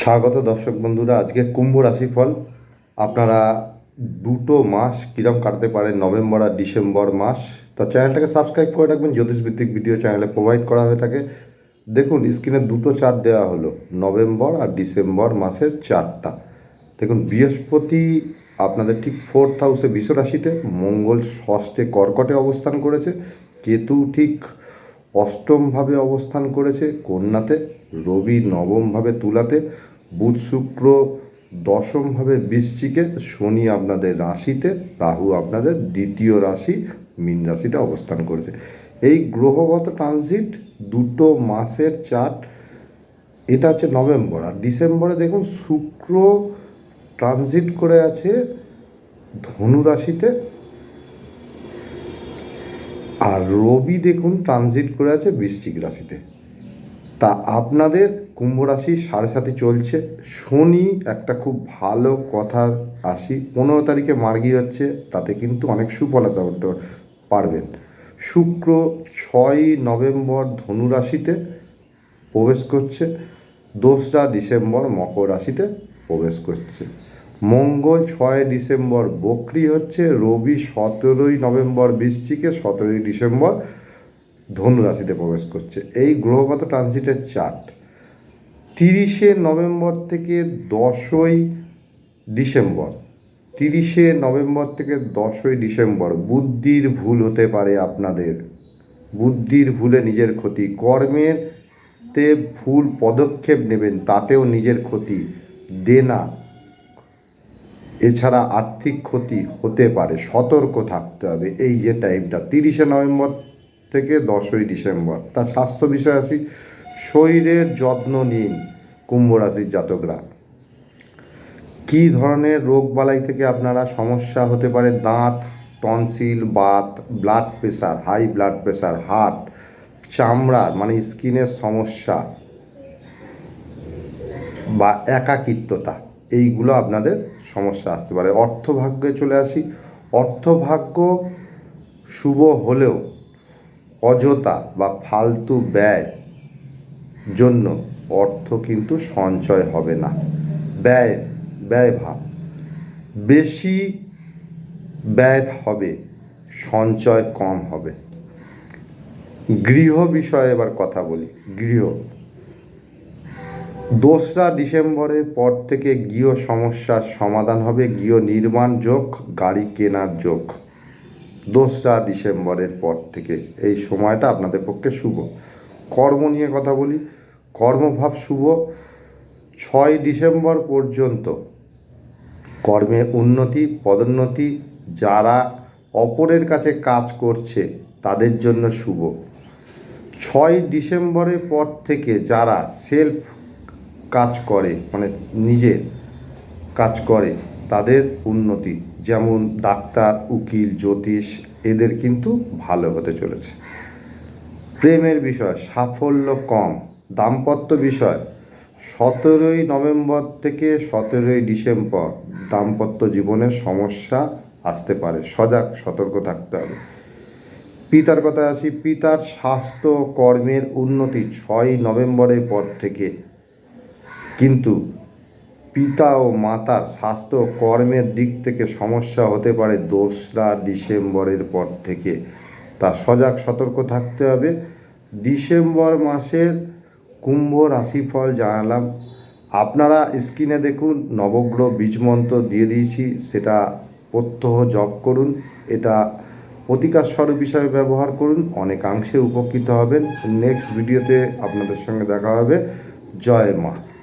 স্বাগত দর্শক বন্ধুরা, আজকে কুম্ভ রাশিফল। আপনারা দুটো মাস কীরকম কাটতে পারেন নভেম্বর আর ডিসেম্বর মাস। তো চ্যানেলটাকে সাবস্ক্রাইব করে রাখবেন, জ্যোতিষভিত্তিক ভিডিও চ্যানেলে প্রোভাইড করা হয়ে থাকে। দেখুন, স্ক্রিনে দুটো চার্ট দেওয়া হলো, নভেম্বর আর ডিসেম্বর মাসের চারটা। দেখুন, বৃহস্পতি আপনাদের ঠিক ফোর্থ হাউসে বিশ্ব রাশিতে, মঙ্গল ষষ্ঠে কর্কটে অবস্থান করেছে, কেতু ঠিক অষ্টমভাবে অবস্থান করেছে, কন্যাতে রবি নবমভাবে তুলাতে, বুধ শুক্র দশমভাবে বৃশ্চিকে, শনি আপনাদের রাশিতে, রাহু আপনাদের দ্বিতীয় রাশি, মীন রাশিতে অবস্থান করেছে। এই গ্রহগত ট্রানজিট দুটো মাসের চার্ট, এটা হচ্ছে নভেম্বর। আর ডিসেম্বরে দেখুন, শুক্র ট্রানজিট করে আছে ধনু রাশিতে, আর রবি দেখুন, ট্রানজিট করে আছে বৃশ্চিক রাশিতে। তা আপনাদের কুম্ভ রাশি সাড়ে সাথে চলছে। শনি একটা খুব ভালো কথার আসি। পনেরো তারিখে মার্গি হচ্ছে, তাতে কিন্তু অনেক সুফলতা করতে পারবেন। শুক্র ছয়ই নভেম্বর ধনু রাশিতে প্রবেশ করছে, দোসরা ডিসেম্বর মকর রাশিতে প্রবেশ করছে। মঙ্গল ছয় ডিসেম্বর বকরি হচ্ছে, রবি সতেরোই নভেম্বর বৃশ্চিকে সতেরোই ডিসেম্বর ধনু রাশিতে প্রবেশ করছে। এই গ্রহগত ট্রানজিটের চার্ট তিরিশে নভেম্বর থেকে দশই ডিসেম্বর, তিরিশে নভেম্বর থেকে দশই ডিসেম্বর, বুদ্ধির ভুল হতে পারে আপনাদের। বুদ্ধির ভুলে নিজের ক্ষতি কর্মের তে ভুল পদক্ষেপ নেবেন, তাতেও নিজের ক্ষতি, দেনা, এছাড়া আর্থিক ক্ষতি হতে পারে, সতর্ক থাকতে হবে, এই যে টাইমটা তিরিশে নভেম্বর থেকে দশই ডিসেম্বর। তার স্বাস্থ্য বিষয় আসি, শরীরের যত্ন নিন কুম্ভ রাশির জাতকরা। কী ধরনের রোগ বালাই থেকে আপনারা সমস্যা হতে পারে? দাঁত, tonsil, Baat blood pressure high blood pressure heart চামড়ার মানে স্কিনের সমস্যা বা একাকিত্বতা, এইগুলো আপনাদের সমস্যা আসতে পারে। অর্থভাগ্যে চলে আসি। অর্থভাগ্য শুভ হলেও অযথা বা ফালতু ব্যয় জন্য অর্থ কিন্তু সঞ্চয় হবে না। ব্যয় ব্যয় ভাব বেশি ব্যয় হবে, সঞ্চয় কম হবে। গৃহ বিষয়ে এবার কথা বলি। গৃহ। দোসরা ডিসেম্বরের পর থেকে গৃহ সমস্যার সমাধান হবে। গৃহ নির্মাণ যোগ, গাড়ি কেনার যোগ। দোসরা ডিসেম্বরের পর থেকে এই সময়টা আপনাদের পক্ষে শুভ। কর্ম নিয়ে কথা বলি। কর্মভাব শুভ। ছয় ডিসেম্বর পর্যন্ত কর্মে উন্নতি, পদোন্নতি, যারা অপরের কাছে কাজ করছে, তাদের জন্য শুভ। ছয় ডিসেম্বরের পর থেকে যারা সেলফ কাজ করে মানে নিজের কাজ করে, তাদের উন্নতি। যেমন ডাক্তার, উকিল, জ্যোতিষ, এদের কিন্তু ভালো হতে চলেছে। প্রেমের বিষয়, সাফল্য কম। দাম্পত্য বিষয়, সতেরোই নভেম্বর থেকে সতেরোই ডিসেম্বর দাম্পত্য জীবনের সমস্যা আসতে পারে। সজাগ, সতর্ক থাকতে হবে। পিতার কথা আসি, পিতার স্বাস্থ্য কর্মের উন্নতি ছয় নভেম্বরের পর থেকে। কিন্তু পিতা ও মাতার স্বাস্থ্য কর্মের দিক থেকে সমস্যা হতে পারে দোসরা ডিসেম্বরের পর থেকে। তা সজাগ সতর্ক থাকতে হবে। ডিসেম্বর মাসের কুম্ভ রাশিফল জানালাম। আপনারা স্ক্রিনে দেখুন, নবগ্রহ বীজমন্ত্র দিয়ে দিয়েছি। সেটা প্রত্যহ জপ করুন। এটা প্রতিকার স্বরূপ হিসাবে ব্যবহার করুন। অনেকাংশে উপকৃত হবেন। নেক্সট ভিডিওতে আপনাদের সঙ্গে দেখা হবে। জয় মা।